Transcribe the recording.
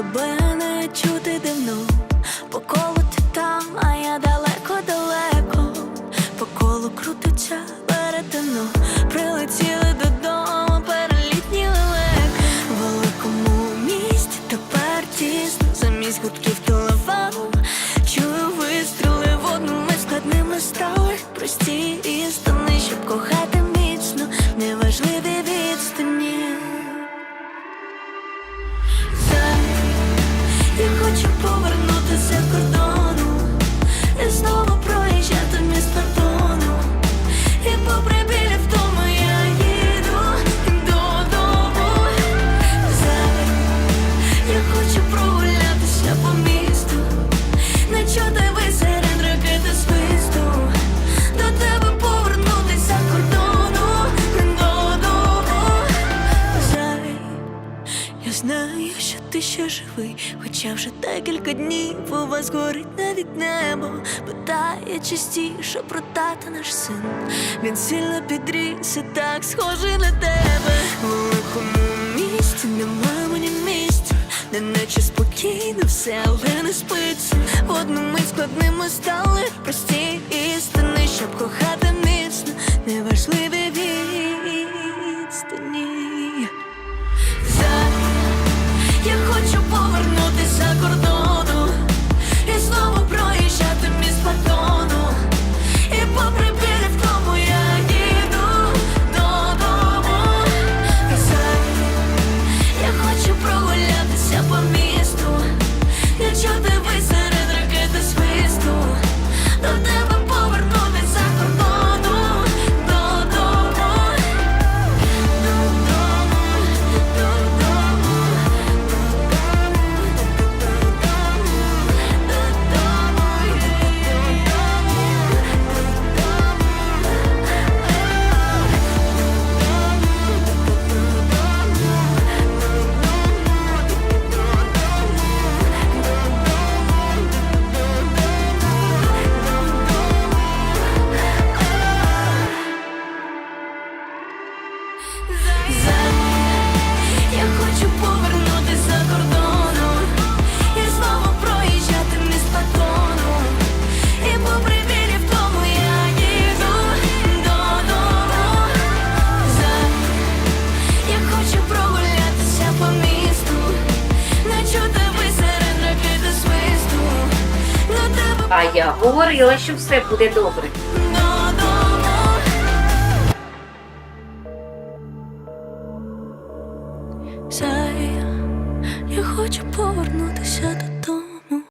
тебе не чути давно. По колу ти там, а я далеко-далеко. По колу крутиться перетино. Прилетіли додому, перелітні лелеки. В великому місті тепер тісно. Замість гудків телефону. Чую вистріли в одному складними стали. Прості істини, щоб кохати міцно, неважливі повернутися з знаю, що ти ще живий, хоча вже декілька днів у вас горить навіть небо. Питає частіше про тата наш син. Він сильно підріс і так схожий на тебе. У великому місті нема мені місця, де наче спокійно все, але не спиться. В одну мить складними стали прості істини, щоб кохати міцно, неважливі А я говорила, що все буде добре. Зай, я хочу повернутися до